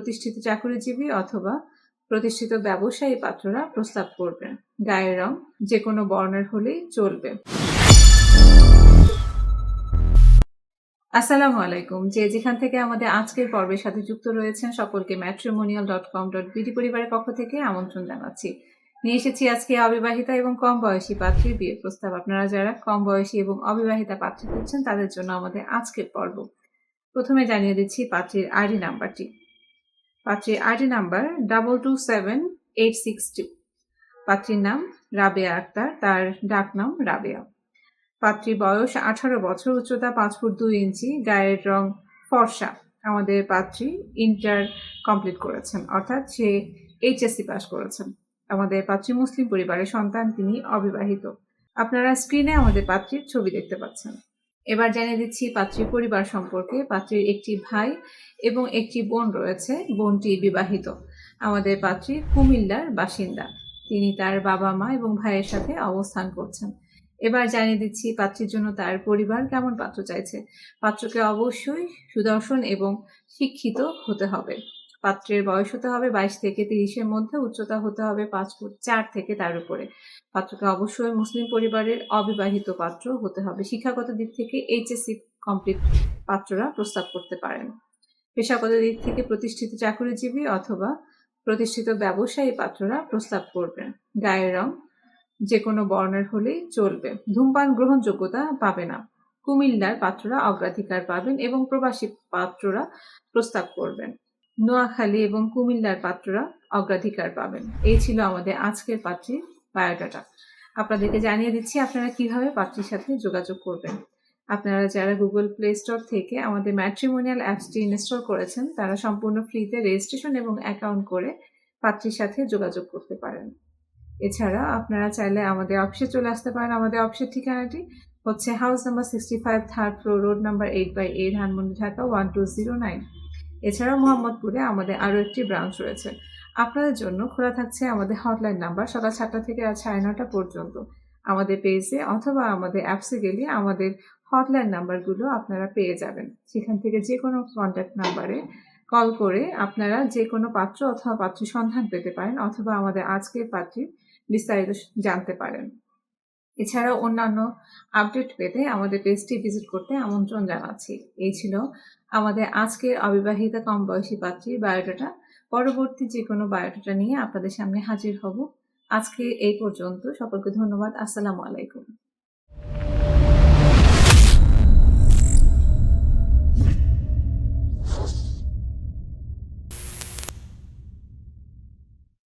প্রতিষ্ঠিত চাকরিজীবী অথবা প্রতিষ্ঠিত ব্যবসায়ী পাত্ররা প্রস্তাব করবেন। গায়ের রং যে কোনো বর্ণের হলেই চলবে। আসসালামু আলাইকুম। যে যেখান থেকে আমাদের আজকের পর্বের সাথে যুক্ত রয়েছেন সকলকে matrimonial dot com dot BD পরিবারের পক্ষ থেকে আমন্ত্রণ জানাচ্ছি। নিয়ে এসেছি আজকে অবিবাহিতা এবং কম বয়সী পাত্রীর বিয়ের প্রস্তাব। আপনারা যারা কম বয়সী এবং অবিবাহিতা পাত্রী খুঁজছেন, তাদের জন্য আমাদের আজকের পর্ব। প্রথমে জানিয়ে দিচ্ছি পাত্রীর আইডি নাম্বারটি। পাত্রীর ID number double two seven eight six two পাত্রীর নাম রাবেয়া আক্তার, তার ডাক নাম রাবেয়া। পাত্রীর বয়স আঠারো বছর, উচ্চতা পাঁচ ফুট দুই ইঞ্চি, গায়ের রং ফর্সা। আমাদের পাত্রী ইন্টার কমপ্লিট করেছেন, অর্থাৎ সে এইচএসসি পাস করেছেন। আমাদের পাত্রী মুসলিম পরিবারের সন্তান, তিনি অবিবাহিত। আপনারা স্ক্রিনে আমাদের পাত্রীর ছবি দেখতে পাচ্ছেন। এবার জানিয়ে দিচ্ছি পাত্রীর পরিবার সম্পর্কে। পাত্রীর একটি ভাই এবং একটি বোন রয়েছে, বোনটি বিবাহিত। আমাদের পাত্রী কুমিল্লার বাসিন্দা। তিনি তার বাবা মা এবং ভাইয়ের সাথে অবস্থান করছেন। এবার জানিয়ে দিচ্ছি পাত্রীর জন্য তার পরিবার কেমন পাত্র চাইছে। পাত্রকে অবশ্যই সুদর্শন এবং শিক্ষিত হতে হবে। পাত্রের বয়স হতে হবে বাইশ থেকে তিরিশের মধ্যে, উচ্চতা হতে হবে পাঁচ ফুট চার থেকে তার উপরে। পাত্রকে অবশ্যই মুসলিম পরিবারের অবিবাহিত পাত্র হতে হবে। শিক্ষাগত দিক থেকে এইচএসসি কমপ্লিট পাত্ররা প্রস্তাব করতে পারেন। পেশাগত দিক থেকে প্রতিষ্ঠিত চাকরিজীবী অথবা প্রতিষ্ঠিত ব্যবসায়ী পাত্ররা প্রস্তাব করবেন। গায়ের রং যে কোনো বর্ণের হলেই চলবে। ধূমপান গ্রহণযোগ্যতা পাবে না। কুমিল্লার পাত্ররা অগ্রাধিকার পাবেন এবং প্রবাসী পাত্ররা প্রস্তাব করবেন। নোয়াখালী এবং কুমিল্লার পাত্ররা অগ্রাধিকার পাবেন। এই ছিল আমাদের আজকের পাত্রীর বায়োডাটা। আপনাদেরকে জানিয়ে দিচ্ছি আপনারা কীভাবে পাত্রীর সাথে যোগাযোগ করবেন। আপনারা যারা গুগল প্লে স্টোর থেকে আমাদের ম্যাট্রিমোনিয়াল অ্যাপসটি ইনস্টল করেছেন, তারা সম্পূর্ণ ফ্রিতে রেজিস্ট্রেশন এবং অ্যাকাউন্ট করে পাত্রীর সাথে যোগাযোগ করতে পারেন। এছাড়া আপনারা চাইলে আমাদের অফিসে চলে আসতে পারেন। আমাদের অফিসের ঠিকানাটি হচ্ছে house number sixty five third floor road number eight by eight Dhanmondi Dhaka one two zero nine এছাড়াও মোহাম্মদপুরে আমাদের আরও একটি ব্রাঞ্চ রয়েছে। আপনাদের জন্য খোলা থাকছে আমাদের হটলাইন নাম্বার সকাল সাতটা থেকে রাত সাড়ে নটা পর্যন্ত। আমাদের পেজে অথবা আমাদের অ্যাপসে গেলে আমাদের হটলাইন নাম্বারগুলো আপনারা পেয়ে যাবেন। সেখান থেকে যে কোনো কন্ট্যাক্ট নাম্বারে কল করে আপনারা যে কোনো পাত্র অথবা পাত্রী সন্ধান পেতে পারেন অথবা আমাদের আজকের পাত্রীর বিস্তারিত জানতে পারেন। এছাড়াও অন্যান্য আপডেট পেতে আমাদের পেজটি ভিজিট করতে আমন্ত্রণ জানাচ্ছি। এই ছিল আমাদের আজকের অবিবাহিতা কম বয়সী পাত্রীর বায়োডাটা পরবর্তী যে কোনো বায়োডাটা নিয়ে আপনাদের সামনে হাজির হব। আজকে এই পর্যন্ত। সকলকে ধন্যবাদ। আসসালামু আলাইকুম।